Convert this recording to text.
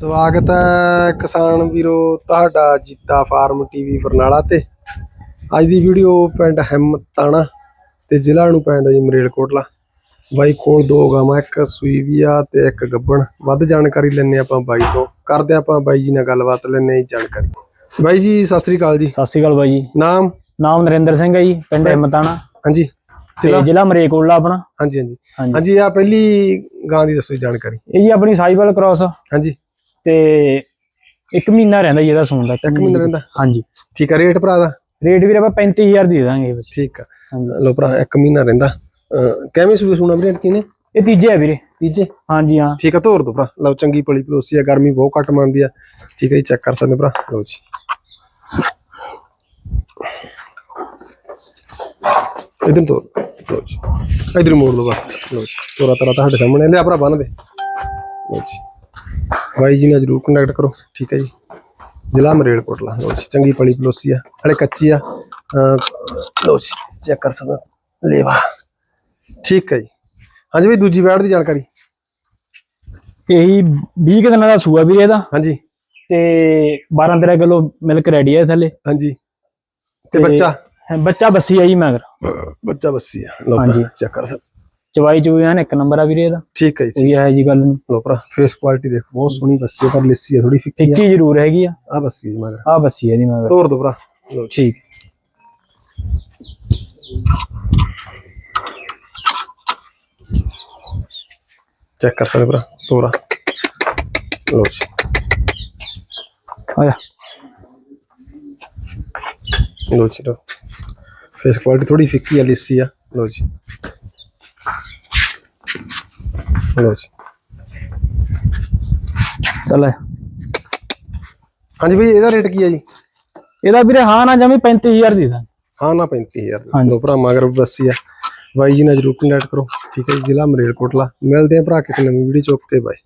ਸਵਾਗਤ ਹੈ ਕਿਸਾਨ ਵੀਰੋ ਤੁਹਾਡਾ ਜੀਤਾ ਫਾਰਮ ਟੀਵੀ ਬਰਨਾਲਾ ਤੇ। ਅੱਜ ਦੀ ਵੀਡੀਓ ਪਿੰਡ ਹਿੰਮਤਾਣਾ ਤੇ ਜ਼ਿਲ੍ਹਾ ਨੂੰ ਪੈਂਦਾ ਜੀ ਮਰੇਲਕੋਟਲਾ। ਬਾਈ ਕੋਲ ਦੋ ਗਾਵਾਂ ਇੱਕ ਸੂਈ ਵੀ ਆ ਤੇ ਇੱਕ ਗੱਬਣ। ਵੱਧ ਜਾਣਕਾਰੀ ਲੈਣੇ ਆਪਾਂ ਬਾਈ ਤੋਂ। ਕਰਦੇ ਆਪਾਂ ਬਾਈ ਜੀ ਨਾਲ ਗੱਲਬਾਤ ਲੈਣੇ ਜਾਣਕਾਰੀ। ਬਾਈ ਜੀ ਸਤਿ ਸ੍ਰੀ ਅਕਾਲ ਜੀ। ਸਤਿ ਸ਼੍ਰੀ ਅਕਾਲ ਬਾਈ ਜੀ। ਨਾਮ? ਨਾਮ ਨਰਿੰਦਰ ਸਿੰਘ ਹੈ ਜੀ ਪਿੰਡ ਹਿੰਮਤਾਣਾ। ਹਾਂਜੀ। ਤੇ ਜ਼ਿਲ੍ਹਾ? ਮਰੇਕੋਟਲਾ ਆਪਣਾ। ਹਾਂਜੀ ਹਾਂਜੀ। ਹਾਂਜੀ। ਆ ਪਹਿਲੀ ਗਾਂ ਦੀ ਦੱਸੋ ਜਾਣਕਾਰੀ। ਇਹ ਜੀ ਆਪਣੀ ਸਾਈਬਲ ਕ੍ਰਾਸ। ਹਾਂਜੀ। ਤੇ ਇੱਕ ਮਹੀਨਾ ਰਹਿੰਦਾ ਜੀ ਇਹਦਾ ਸੂਣ ਦਾ ਇੱਕ ਮਹੀਨਾ ਰਹਿੰਦਾ? ਹਾਂਜੀ। ਠੀਕ ਆ ਰੇਟ ਭਰਾ ਦਾ? ਰੇਟ ਵੀਰੇ ਆਪਾਂ 35000 ਦੀ ਦਾਂਗੇ ਬਸ। ਠੀਕ ਆ। ਲੋ ਭਰਾ ਇੱਕ ਮਹੀਨਾ ਰਹਿੰਦਾ। ਕਿਵੇਂ ਸੂਏ ਸੁਣਾ ਵੀਰੇ ਕਿਨੇ ਇਹ ਤੀਜੇ ਹੈ ਵੀਰੇ। ਤੀਜੇ? ਹਾਂਜੀ ਹਾਂ। ਠੀਕ ਆ ਧੋਰ ਦੋ ਭਰਾ। ਲਓ ਚੰਗੀ ਪਲੀ ਪਲੋਸੀ ਆ ਗਰਮੀ ਬਹੁਤ ਘੱਟ ਮੰਨਦੀ ਆ। ਠੀਕ ਹੈ ਜੀ ਚੈੱਕ ਕਰ ਸਕਦੇ ਭਰਾ। ਲਓ ਜੀ। ਇਧਰ ਤੋਂ ਲਓ ਜੀ। ਇਧਰ ਮੋੜ ਲਓ ਬਸ। ਲਓ ਜੀ ਤੋਰਾ ਤਰਾ ਤੁਹਾਡੇ ਸਾਹਮਣੇ। ਲਿਆ ਭਰਾ ਬੰਨ ਦੇ। ਲਓ ਜੀ। ਬਾਈ ਜੀ ਨਾਲ ਜਰੂਰ ਕੰਟੈਕਟ ਕਰੋ ਠੀਕ ਹੈ ਜੀ। ਜ਼ਿਲ੍ਹਾ ਮਰੇਲਕੋਟਲਾ ਲਓ ਜੀ ਚੰਗੀ ਪਲੀ ਪਲੋਸੀ ਆ ਹਲੇ ਕੱਚੀ ਆ। ਜੀ ਚੈੱਕ ਕਰ ਸਕਦਾ ਲੇਵਾ। ਠੀਕ ਹੈ ਜੀ। ਹਾਂਜੀ ਬਈ ਦੂਜੀ ਵੈੜ ਦੀ ਜਾਣਕਾਰੀ। ਇਹੀ 20 ਕੁ ਦਿਨਾਂ ਦਾ ਸੂਆ ਵੀਰੇ ਇਹਦਾ। ਹਾਂਜੀ। ਤੇ 12 13 ਕਿਲੋ ਮਿਲਕ ਰੈਡੀ ਹੈ ਥੱਲੇ। ਹਾਂਜੀ। ਤੇ ਬੱਚਾ? ਬੱਚਾ ਬੱਸੀ ਹੈ ਜੀ ਮਗਰ। ਬੱਚਾ ਬੱਸੀ ਆ। ਹਾਂਜੀ। ਭਰਾ ਚੈੱਕ ਕਰ ਸਕ ਚਵਾਈ ਚੂਈ ਐਨ ਇੱਕ ਨੰਬਰ ਆ ਵੀਰੇ ਇਹਦਾ। ਠੀਕ ਹੈ ਜੀ ਕੋਈ ਹੈ। ਜੀ ਗੱਲ ਨਹੀਂ। ਭਰਾ ਫੇਸ ਕੁਆਲਿਟੀ ਦੇਖ ਬਹੁਤ ਸੋਹਣੀ ਬੱਸੀ ਆ ਪਰ ਲਿੱਸੀ ਆ ਥੋੜੀ ਫਿੱਕੀ ਟਿੱਕੀ ਜ਼ਰੂਰ ਹੈਗੀ ਆ। ਆ ਬੱਸੀ ਜੀ ਮਗਰ। ਆ ਬੱਸੀ ਹੈ ਜੀ ਮਗਰ। ਤੋਰ ਦੋ ਭਰਾ। ਠੀਕ। ਚੈੱਕ ਕਰ ਸਕਦੇ ਭਰਾ ਤੋਰਾ। ਲਓ ਜੀ। ਆ ਜਾ। ਲਓ ਜੀ ਫੇਸ ਕੁਆਲਿਟੀ ਥੋੜੀ ਫਿੱਕੀ ਆ ਲਿੱਸੀ ਆ। ਲਓ ਜੀ। ਲਓ ਜੀ ਚੱਲ। ਹਾਂਜੀ ਬਈ ਇਹਦਾ ਰੇਟ ਕੀ ਆ ਜੀ? ਇਹਦਾ ਵੀਰੇ ਹਾਂ ਨਾ ਜਮੀ 35000 ਦੀ ਦਾ ਹਾਂ ਨਾ 35000 ਹਾਂਜੀ। ਲੋ ਭਰਾ ਮਗਰ ਬੱਸੀ ਆ। ਬਾਈ ਜੀ ਨਾਲ ਜਰੂਰ ਕੰਟੈਕਟ ਕਰੋ। ਠੀਕ ਹੈ ਜ਼ਿਲ੍ਹਾ ਮਰੇਲਕੋਟਲਾ ਮਿਲਦੇ ਆ ਭਰਾ ਕਿਸੇ ਨਵੀਂ ਵੀਡੀਓ ਚੁੱਕ ਕੇ ਬਾਈ